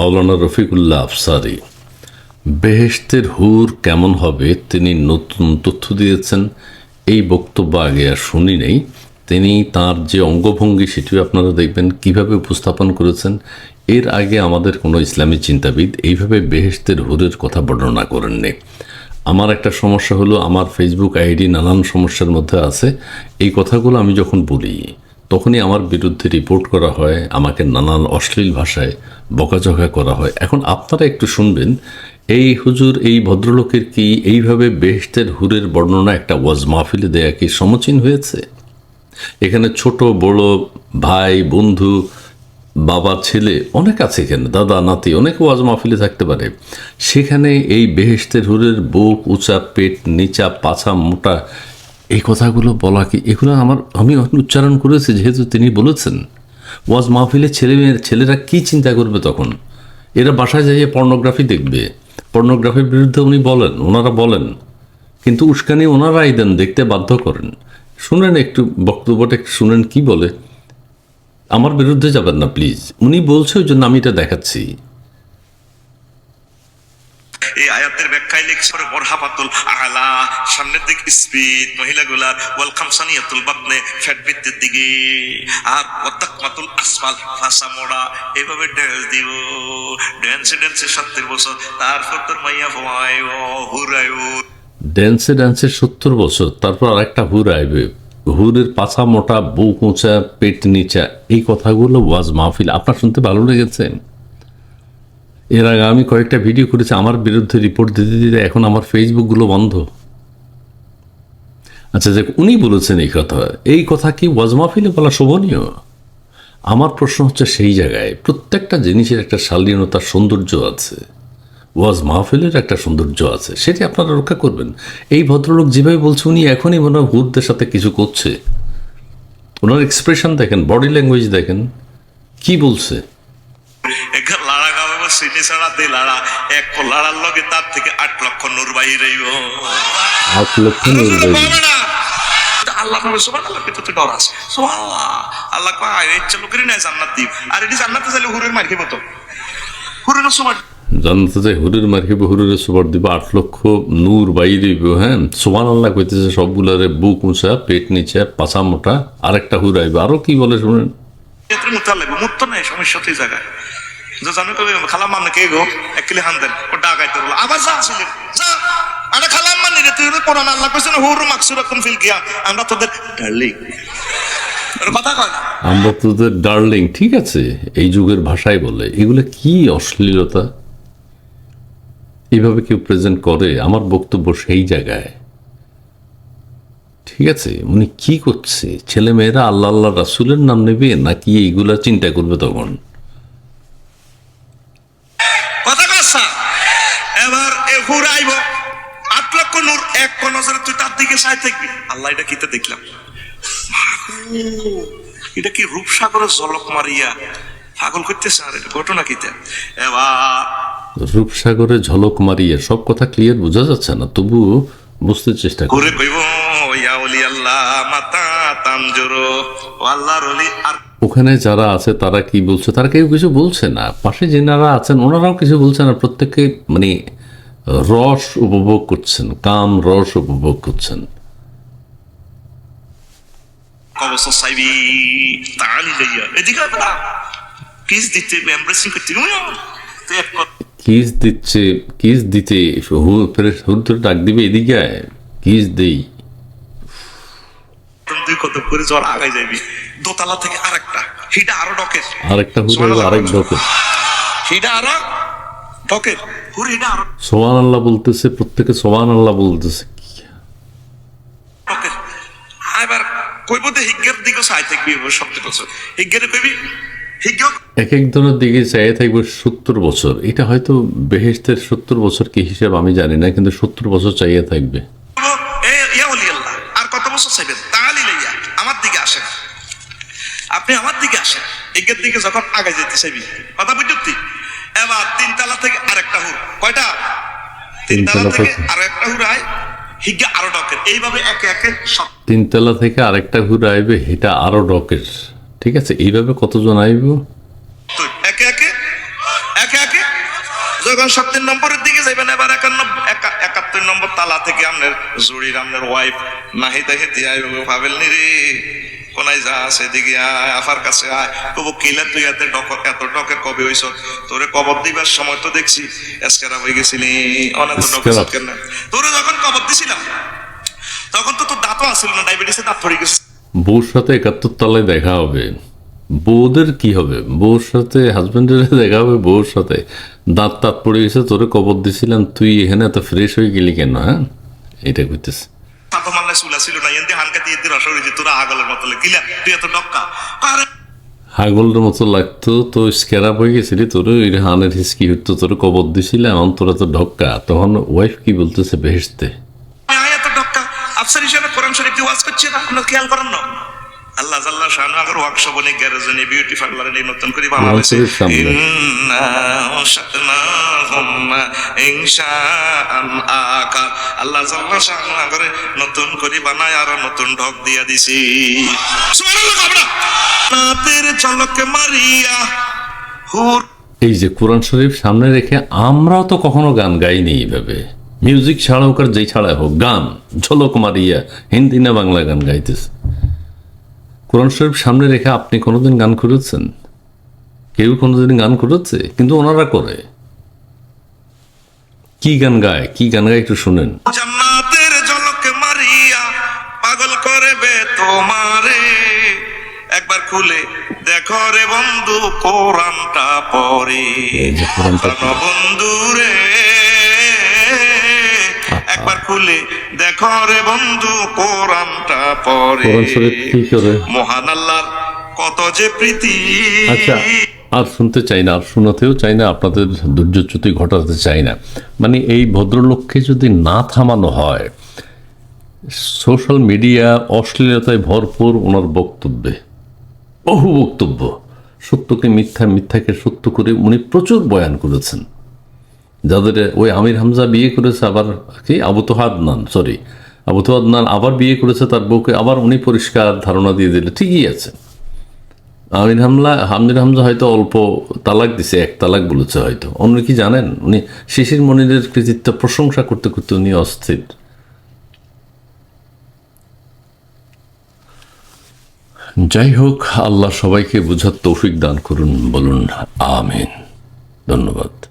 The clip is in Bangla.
মাওলানা রফিকুল্লাহ আফসারি, বেহেশতের হুর কেমন হবে তিনি নতুন তথ্য দিয়েছেন, এই বক্তব্য আগে আর শুনি নেই। তিনি তার যে অঙ্গভঙ্গি সেটিও আপনারা দেখবেন, কীভাবে উপস্থাপন করেছেন, এর আগে আমাদের কোনো ইসলামী চিন্তাবিদ এইভাবে বেহেশতের হুরের কথা বর্ণনা করেননি। আমার একটা সমস্যা হলো, আমার ফেসবুক আইডি নানান সমস্যার মধ্যে আছে, এই কথাগুলো আমি যখন বলি তখনই আমার বিরুদ্ধে রিপোর্ট করা হয়, আমাকে নানান অশ্লীল ভাষায় বকাঝকা করা হয়। এখন আপনারা একটু শুনবেন, এই হুজুর, এই ভদ্রলোকের কি এইভাবে বেহেশতের হুরের বর্ণনা একটা ওয়াজ মাহফিলে দেয়া কি সমচীন হয়েছে? এখানে ছোট, বড়, ভাই, বন্ধু, বাবা, ছেলে, অনেক আছে এখানে, দাদা, নাতি, অনেক ওয়াজ মাহফিলে থাকতে পারে। সেখানে এই বেহেশতের হুরের বুক, উঁচা পেট, নিচা পাছা মোটা এই কথাগুলো বলা কি, এগুলো আমার, আমি উচ্চারণ করেছি যেহেতু তিনি বলেছেন। ওয়াজ মাহফিলে ছেলে মেয়ের ছেলেরা কি চিন্তা করবে তখন? এরা বাসায় যাইয়ে পর্নোগ্রাফি দেখবে। পর্নোগ্রাফির বিরুদ্ধে উনি বলেন, ওনারা বলেন, কিন্তু উস্কানি ওনারাই দেন, দেখতে বাধ্য করেন। শুনেন একটু, বক্তব্যটা একটু শুনেন, কি বলে? আমার বিরুদ্ধে যাবেন না, প্লিজ। উনি বলছে, ওই জন্য আমি এটা দেখাচ্ছি। এই আয়াতের ব্যাখ্যায় লিখছে বরহাপাতুল আলা সামনের দিক স্পিড মহিলাগুলার ওয়াল খামসানিয়াতুল বাতনে ফ্যাট বৃত্তির দিকে। আর ওয়াতাকমাতুল আসফাল ফাসা মোড়া এভাবে ড্যান্স দিব। ড্যান্সে ড্যান্সে সত্তর বছর, তারপর তোর মাইয়া ভয় হুরায়। ড্যান্সে ড্যান্সে সত্তর বছর, তারপর আরেকটা হুর আইবে হুরের পাছা মোটা, বুক উঁচা, পেট নিচা, এই কথাগুলো ওয়াজ মাহফিল। আপনার শুনতে ভালো লেগেছে? এর আগে আমি কয়েকটা ভিডিও করেছি, আমার বিরুদ্ধে রিপোর্ট দিতে দিতে এখন আমার ফেসবুকগুলো বন্ধ। আচ্ছা যে উনি বলেছেন এই কথা। এই কথা কি ওয়াজ মাহফিলে বলা শোভনীয়? আমার প্রশ্ন হচ্ছে সেই জায়গায় প্রত্যেকটা জিনিসের একটা শালীনতার সৌন্দর্য আছে। ওয়াজ মাহফিলের একটা সৌন্দর্য আছে, সেটি আপনারা রক্ষা করবেন। এই ভদ্রলোক যেভাবে বলছে, উনি এখনই মনে হয় হুরদের সাথে কিছু করছে। ওনার এক্সপ্রেশন দেখেন বডি ল্যাঙ্গুয়েজ দেখেন। কি বলছে? গাবে ছাড়া দে লাড়া এক লাড়ার লগে তার থেকে আট লক্ষ নূর আট লক্ষ নির্বাহী। আল্লাহ কিন্তু তুই ডর আছে সুবহানাল্লাহ। আল্লাহ কয় এই ইচ্ছা লোকেরই নাই জান্নাত দিব আর এটি জান্নাতে চাইলে হুরের মার খেবো তো। হুরের জানতে চাই হুরের মার্কিব হুরের সুপার দিব আট লক্ষ নূর বাইরে হ্যাঁ? সোমান আল্লাহ কইতেছে সবগুলারে বুক উঁচা পেট নিচা পাছা মোটা আরেকটা হুর আইবে। আরও কি বলে শুনেন? মুতার লাগবে নাই সমস্যা জায়গায় খালাম মানে কে গো? আরে মানে তুই আমরা তোদের ডার্লিং। আমরা তোদের ডার্লিং, ঠিক আছে? এই যুগের ভাষায় বলে। এগুলো কি অশ্লীলতা? এইভাবে কেউ প্রেজেন্ট করে? আমার বক্তব্য সেই জায়গায়। ঠিক আছে? উনি কি করছে? ছেলে মেয়েরা আল্লাহ আল্লাহ রাসুলের নাম নেবে নাকি এইগুলা চিন্তা করবে তখন কথা কসা এবার এ হুর আইব আট লক্ষ নূর এক নজরে তুই তার দিকে সাই থাকবি। আল্লাহ এটা কিতে দেখলাম? এটা কি রূপসাগরের জলক মারিয়া পাগল করতেছে আর এটা ঘটনা কিতে এবার রূপসাগরে ঝলক মারিয়ে সব কথা ক্লিয়ার বোঝা যাচ্ছে না তবু বুঝতে চেষ্টা করে। কইব আল্লাহ মাতা তানজুরো আল্লাহর ওলি আর ওখানে যারা আছে তারা কি বলছে? তারা কেউ কিছু বলছে না। পাশে যেনারা আছেন ওনারাও কিছু বলছে না। প্রত্যেকে মানে রস উপভোগ করছেন কাম রস উপভোগ করছেন। কিস দিচ্ছে কিস দিতে ডাক দিবে এদিকে কিস দেই। দুই কত করে জ্বর যাবি দোতলা থেকে আরেকটা। সেটা আরও ডকের। আরেকটা হইল আরেক ডকে সেটা আরও আল্লাহ বলতেছে প্রত্যেকে আল্লাহ বলতেছে। এবার কইব হিজ্ঞের দিকে সাই থাকবি বছর হিজ্ঞের কইবি? এক একজনের দিকে থাকবে সত্তর বছর। এটা হয়তো বেহেস্তের সত্তর বছর কি হিসাব আমি জানি না কিন্তু সত্তর বছর চাইয়ে থাকবে। ইয়া আর কত বছর চাইবেন? তাহলে লইয়া আমার দিকে আসেন। আপনি আমার দিকে আসেন। এগের দিকে যখন আগে যেতে চাইবি। কথা বুঝতি এবার তিনতলা থেকে আরেকটা হুর। কয়টা? তিনতলা থেকে। আরও একটা হুর আয় হিগে আরও ডকের। এইভাবে একে একে তিনতলা থেকে আরেকটা ঘুরে আইবে এটা আরও ডকের। ঠিক আছে? এইভাবে কতজন আইব? একে একে? একে একে? যখন সত্তর নম্বরের দিকে যাইবেন এবার একানব্বই একা- একাত্তর নম্বর তালা থেকে আপনার জুড়ির আপনার ওয়াইফ নাহিতে হেতে আয় ভাবেল নি রে কোনায় যা সেদিকে আয় আফার কাছে আয়। কবু কিলা তুই এত ডক এত ডকের কবে হইছ? তোরে কবর দিবার সময় তো দেখছি এসকেরা হয়ে গেছিলি। অনেক ডকের। না। তোরে যখন কবর দিছিলাম তখন তো তোর দাঁতও আসছিল না ডায়াবেটিসে দাঁত পড়ে গেছে। বউর সাথে একাত্তর তলায় দেখা হবে। বউদের কি হবে? বউর সাথে হাজবেন্ডের দেখা হবে বউর সাথে। দাঁত তাঁত পড়ে গেছে তোরে কবর দিছিলাম তুই এখানে এত ফ্রেশ হয়ে গেলি কেন হ্যাঁ? এটা করতেছে মাল্লা ছিল না এনতে হানকাতি তোরা আগলের মতো কিলা? তুই এত ডক্কা আরে! হাগলের মতো লাগতো তো স্ক্যারাপ হয়ে গেছিলি তোর ওই হানের হিসকি তোর কবর দিছিলাম এখন তোরা তো ঢক্কা। তখন ওয়াইফ কি বলতেছে বেহেসতে এত ডক্কা আফসার হিসেবে কোরআন শরীফ ওয়াজ করছে না? আপনার খেয়াল করেন না। আল্লাহ জাল্লাহ শাহানু আগর ওয়ার্কশপ অনেক গ্যারেজে নিয়ে বিউটি পার্লারে নিয়ে নতুন করে ইনশাআন আকা আল্লাহ জাল্লাহ শাহানু আগরে নতুন করে বানায় আর নতুন ঢক দিয়া দিছি নাতের ঝলকে মারিয়া হুর। এই যে কোরআন শরীফ সামনে রেখে আমরাও তো কখনো গান গাইনি এইভাবে। মিউজিক ছাড়া হোক আর যেই ছাড়া হোক গান ঝলক মারিয়া হিন্দি না বাংলা গান গাইতেছে। কোরআন শরীফ সামনে রেখে আপনি কোনোদিন গান করেছেন কেউ কোনোদিন গান করেছে কিন্তু ওনারা করে। কি গান গায়? কি গান গায় একটু শুনেন। জান্নাতের ঝলক মারিয়া পাগল করবে তোমারে। একবার খুলে দেখো রে বন্ধু কোরআনটা পড়ে। পড়ে। বন্ধু রে খুলে দেখো রে বন্ধু কোরআনটা পড়ে। মহান আল্লাহর কত যে প্রীতি। আচ্ছা আর শুনতে চাই না আর শোনাতেও চাই না আপনাদের দুর্যোচ্যুতি ঘটাতে চাই না। মানে এই ভদ্রলোককে যদি না থামানো হয় সোশ্যাল মিডিয়া অশ্লীলতায় ভরপুর ওনার বক্তব্যে বহু বক্তব্য সত্যকে মিথ্যা মিথ্যাকে সত্য করে উনি প্রচুর বয়ান করেছেন। যাদের ওই আমির হামজা বিয়ে করেছে আবার কি? আবু তোহাদ নান সরি আবু তোহাদ নান আবার বিয়ে করেছে, তার বউকে আবার উনি পরিষ্কার ধারণা দিয়ে দিলে। ঠিকই আছে। আমির হামলা, আমির হামজা হয়তো অল্প তালাক দিছে, এক তালাক বলেছে হয়তো। অন্য কি জানেন? উনি শিশির মনিরের কৃতিত্ব প্রশংসা করতে করতে উনি অস্থির। যাই হোক, আল্লাহ সবাইকে বুঝার তৌফিক দান করুন, বলুন, আমিন। ধন্যবাদ।